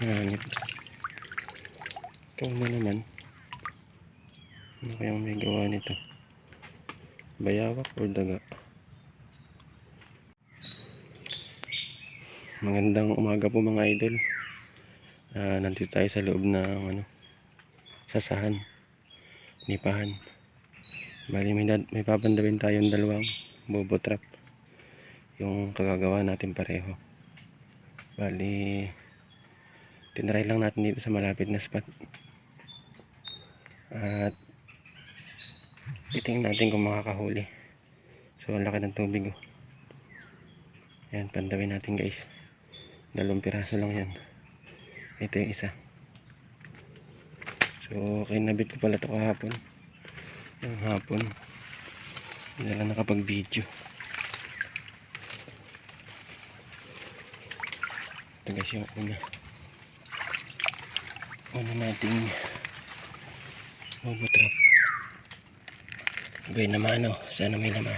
Hanip. Ikaw na naman. Ano kayang may gawa nito? Bayawak or daga? Magandang umaga po mga idol. Ah, nandito tayo sa loob ng ano, sasahan. Nipahan. Bali may, may papandawin tayong dalawang bobo trap. Yung kagagawa natin pareho. Bali, tinry lang natin dito sa malapit na spot. At titingnan natin kung makakahuli. So, ang laki ng tubig. Oh. Ayan, pandawin natin guys. Dalawang piraso lang yan. Ito yung isa. So, kinabit ko pala ito kahapon. Yung hapon. Hindi lang nakapag-video. Ito guys yung una. Una nating bobo trap. Gawin naman ano. Sana may laman.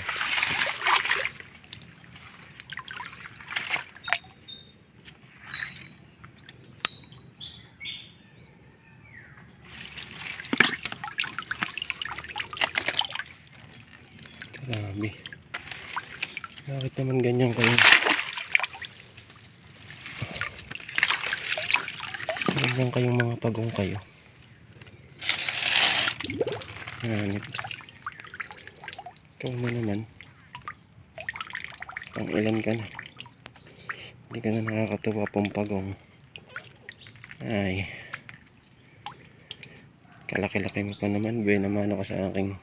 Grabe. Bakit naman ganyan kayo? Ganyan kayong mga pagong kayo. Hanip. Ikaw na naman. Pang ilan ka na. Hindi ka na nakakatuwa pong pagong. Ay. Kalaki-laki mo pa naman. Buhay naman ako sa aking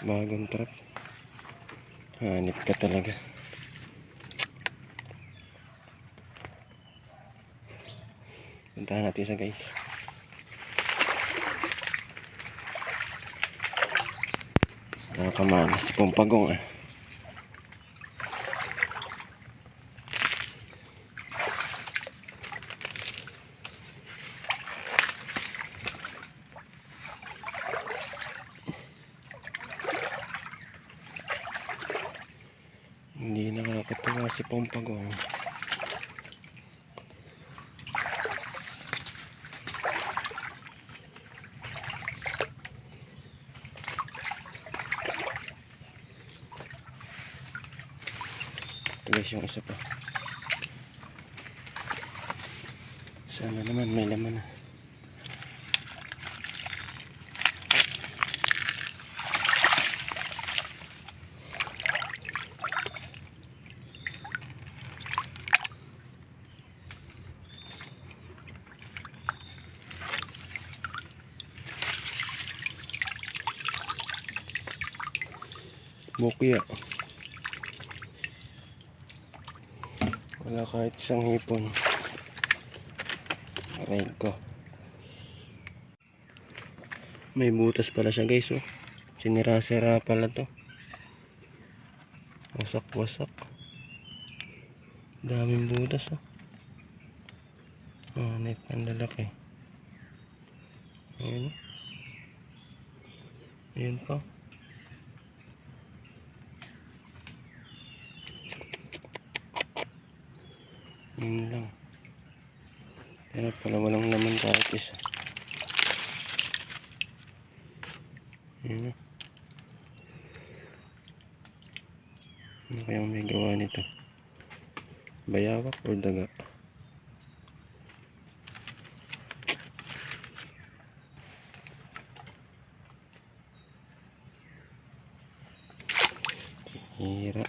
bagong trap. Hanip ka talaga. Puntahan natin sa guys. Nakakamanas si Pompagong ah. Hindi nakakatuwa si Pompagong. Ito guys yung isa pa. Sana naman may laman na. Bukya. Wala kahit isang hipon. Aray ko. May butas pala siya guys oh. Sinira-sira pala to. Wasak-wasak. Daming butas oh. Ah, may pandalaki. Ayan oh. Ayan pa. Yun lang. Kaya pala walang laman kahit isa. Yun. Ano kayang may gawa nito? Bayawak o daga? Hira.